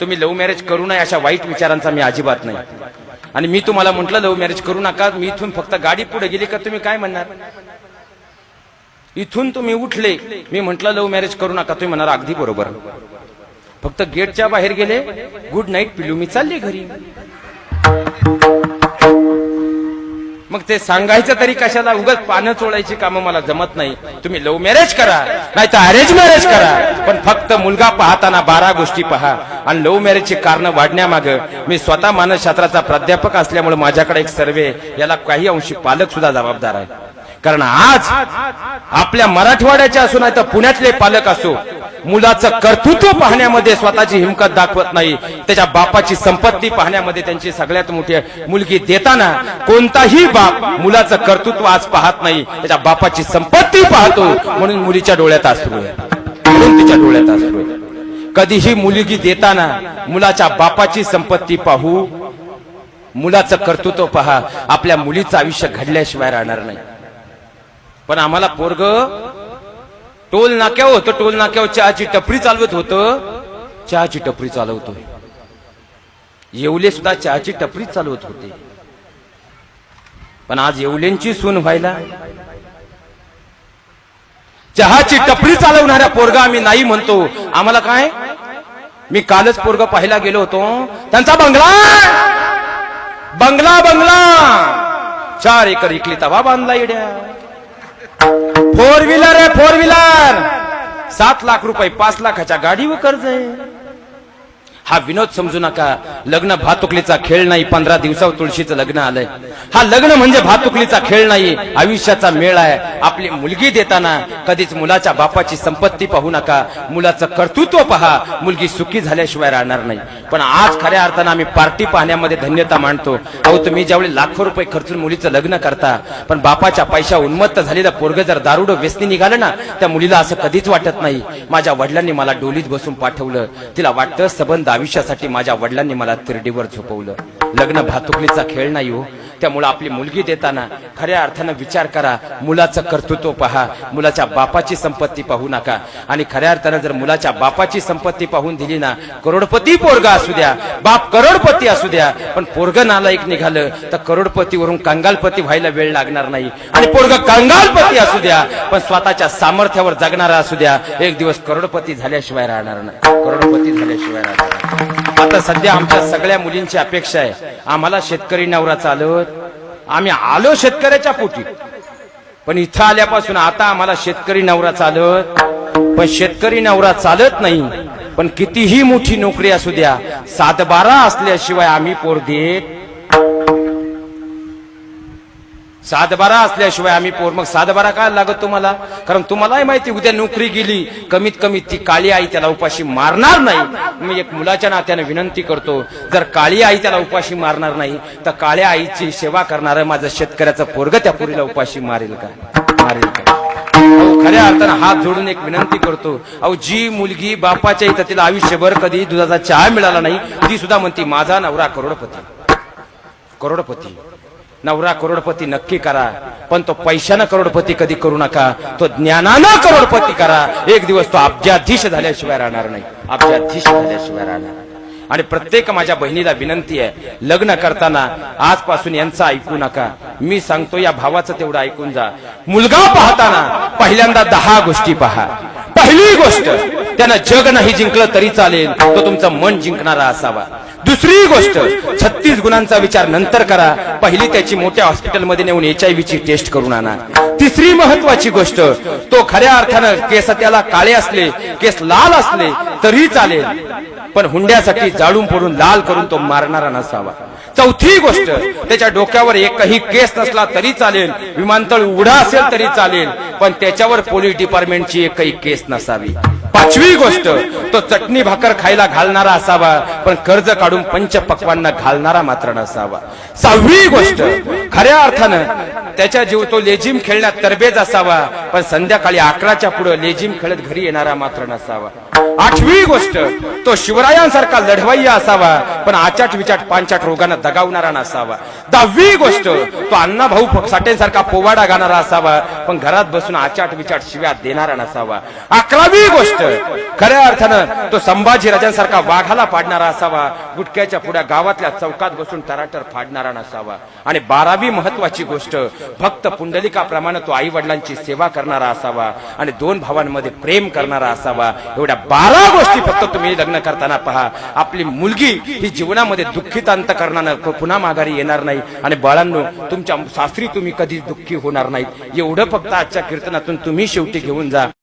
तुम्ही love marriage करू नये अशा वाईट विचारांचा मी अजिबात नाही. आणि मी तुम्हाला म्हटलं लव्ह मॅरेज करू नका मी इथून फक्त गाडी पुढे गेली का तुम्ही काय म्हणणार? इथून तुम्ही उठले मी म्हंटल लव्ह मॅरेज करू नका तुम्ही म्हणणार अगदी बरोबर. फक्त गेटच्या बाहेर गेले गुड नाईट पिलू मी चालले घरी. मग ते सांगायचं तरी कशाला? उगाच पानं चोळायची कामं मला जमत नाही. तुम्ही लव्ह मॅरेज करा नाही तर अरेंज मॅरेज करा. पण फक्त मुलगा पाहताना बारा गोष्टी पहा. आणि लव्ह मॅरेजची कारण वाढण्यामाग मी स्वतः मानसशास्त्राचा प्राध्यापक असल्यामुळे माझ्याकडे एक सर्वे याला काही अंशी पालक सुद्धा जबाबदार आहे कारण आज आपल्या मराठवाड्याचे असो नाही तर पुण्यातले पालक असो मुलाचं कर्तृत्व पाहण्यामध्ये स्वतःची हिमकत दाखवत नाही. त्याच्या बापाची संपत्ती पाहण्यामध्ये त्यांची सगळ्यात मोठी मुलगी देताना कोणताही बाप मुलाचं कर्तृत्व आज पाहत नाही. त्याच्या बापाची संपत्ती पाहतो. म्हणून मुलीच्या डोळ्यात असू म्हणून तिच्या डोळ्यात असू कधीही मुलगी देताना मुलाच्या बापाची संपत्ती पाहू मुलाचं कर्तृत्व पहा. आपल्या मुलीचं आयुष्य घडल्याशिवाय राहणार नाही. पण आम्हाला पोरग टोल नाक्यावर होतं टोल नाक्यावर चहाची टपरी चालवत होतं. चहाची टपरी चालवतोय येवले सुद्धा चहाची टपरी चालवत होते. पण आज येवलेंची सून व्हायला. चहाची टपरी चालवणाऱ्या पोरगा आम्ही नाही म्हणतो. आम्हाला काय? मी कालच पोरग पाहायला गेलो होतो. त्यांचा बंगला! बंगला बंगला! चार एकर इकली तवा बांधला इड्या फोर व्हीलर आहे फोर व्हीलर सात लाख रुपये पाच लाखाच्या गाडीवर कर्ज आहे. हा विनोद समजू नका. लग्न भातुकलीचा खेळ नाही पंधरा दिवसावर तुळशीचं लग्न आलंय. हा लग्न म्हणजे भातुकलीचा खेळ नाही आयुष्याचा मेळ आहे. आपली मुलगी देताना कधीच मुलाच्या बापाची संपत्ती पाहू नका. मुलाचं कर्तृत्व पहा. मुलगी सुखी झाल्याशिवाय राहणार नाही. पण आज खऱ्या अर्थानं आम्ही पार्टी पाहण्यामध्ये धन्यता मानतो. अहो तुम्ही ज्यावेळी लाखो रुपये खर्चून मुलीचं लग्न करता पण बापाच्या पैशा उन्मत्त झालेला पोरग जर दारुड व्यसनी निघालं ना त्या मुलीला असं कधीच वाटत नाही. माझ्या वडिलांनी मला डोलीत बसून पाठवलं. तिला वाटतं सबंध आयुष्यासाठी माझ्या वडिलांनी मला तिरडीवर झोपवलं. लग्न भातुकलीचा खेळ नाही हो. त्यामुळे आपली मुलगी देताना खऱ्या अर्थानं विचार करा. मुलाचं कर्तृत्व पहा. मुलाच्या बापाची संपत्ती पाहू नका. आणि खऱ्या अर्थानं जर मुलाच्या बापाची संपत्ती पाहून दिली ना करोडपती पोरगा असू द्या बाप करोडपती असू द्या पण पोरग नालायक निघालं तर करोडपतीवरून कंगालपती व्हायला वेळ लागणार नाही. आणि पोरग कंगालपती असू द्या पण स्वतःच्या सामर्थ्यावर जगणारा असू द्या एक दिवस करोडपती झाल्याशिवाय राहणार नाही. करोडपती झाल्याशिवाय राहणार आता सध्या आमच्या सगळ्या मुलींची अपेक्षा आहे आम्हाला शेतकरी नवरा चालत आम्ही आलो शेतकऱ्याच्या पोटी. पण इथं आल्यापासून आता आम्हाला शेतकरी नवरा चालत पण शेतकरी नवरा चालत नाही. पण कितीही मोठी नोकरी असू द्या सातबारा असल्याशिवाय आम्ही पोर देत सातबारा असल्याशिवाय आम्ही पोर. मग सातबारा काय लागत तुम्हाला? कारण तुम्हालाही माहिती उद्या नोकरी गेली कमीत कमी ती काळी आई त्याला उपाशी मारणार नाही. मी एक मुलाच्या नात्याने विनंती करतो जर काळी आई त्याला उपाशी मारणार नाही तर काळ्या आईची सेवा करणारं माझं शेतकऱ्याचं पोरग त्या पुरीला उपाशी मारेल का? मारेल का? खऱ्या अर्थानं हात जोडून एक विनंती करतो. अहो जी मुलगी बापाच्या इथं तिला आयुष्यभर कधी दुधाचा चहा मिळाला नाही ती सुद्धा म्हणती माझा नवरा करोडपती. करोडपती. नवरा करोडपती नक्की करा पण तो पैशानं करोडपती कधी करू नका तो ज्ञानानं करोडपती करा. एक दिवस तो अब्जाधीश झाल्याशिवाय राहणार नाही. अब्जाधीश झाल्याशिवाय राहणार आणि प्रत्येक माझ्या बहिणीला विनंती आहे लग्न करताना आजपासून यांचं ऐकू नका. मी सांगतो या भावाचं तेवढं ऐकून जा. मुलगा पाहताना पहिल्यांदा दहा गोष्टी पहा. पहिली गोष्ट त्यानं जग नाही जिंकलं तरी चालेल तो तुमचं मन जिंकणारा असावा. दुसरी गोष्ट छत्तीस गुणांचा विचार नंतर करा. पहिली त्याची मोठ्या हॉस्पिटलमध्ये नेऊन एच आय ची टेस्ट करून आणा. तिसरी महत्वाची गोष्ट तो खऱ्या अर्थानं केस त्याला काळे असले केस लाल असले तरी चालेल. पण हुंड्यासाठी जाळून पडून लाल करून तो मारणारा नसावा. चौथी गोष्ट त्याच्या डोक्यावर एकही केस नसला तरी चालेल. विमानतळ उघडा असेल तरी चालेल. पण त्याच्यावर पोलीस डिपार्टमेंटची एकही केस नसावी. पाचवी गोष्ट तो चटणी भाकर खायला घालणारा असावा पण कर्ज काढून पंच पक्वांना घालणारा मात्र नसावा. सहावी गोष्ट खऱ्या अर्थानं त्याच्या जीव तो लेझिम खेळण्यात तरबेज असावा पण संध्याकाळी अकराच्या पुढे लेझिम खेळत घरी येणारा मात्र नसावा. आठवी गोष्ट तो शिवरायांसारखा लढवय्या असावा पण आचाट विचाट पांचाट रोगानं दगावणारा नसावा. दहावी गोष्ट तो अण्णा भाऊ पोवाडा गाणारा असावा पण घरात बसून आचाट विचाट शिव्या देणारा नसावा. अकरावी गोष्ट खऱ्या अर्थानं तो संभाजी राजांसारखा वाघाला पाडणारा असावा गुटक्याच्या पुढ्या गावातल्या चौकात बसून तराटर फाडणारा नसावा. आणि बारावी महत्वाची गोष्ट? भक्त पुंडलिकाप्रमाणे तो आई वडिलांची सेवा करणारा असावा आणि दोन भावांमध्ये प्रेम करणारा असावा. एवढ्या बारा गोष्टी फक्त तुम्ही लग्न करताना पहा. आपली मुलगी ही जीवनामध्ये दुःखित अंत करणार पुन्हा माघारी येणार नाही. आणि बाळांनो तुमच्या सासरी तुम्ही कधी दुःखी होणार नाहीत. एवढं फक्त आजच्या कीर्तनातून तुम्ही शेवटी घेऊन जा.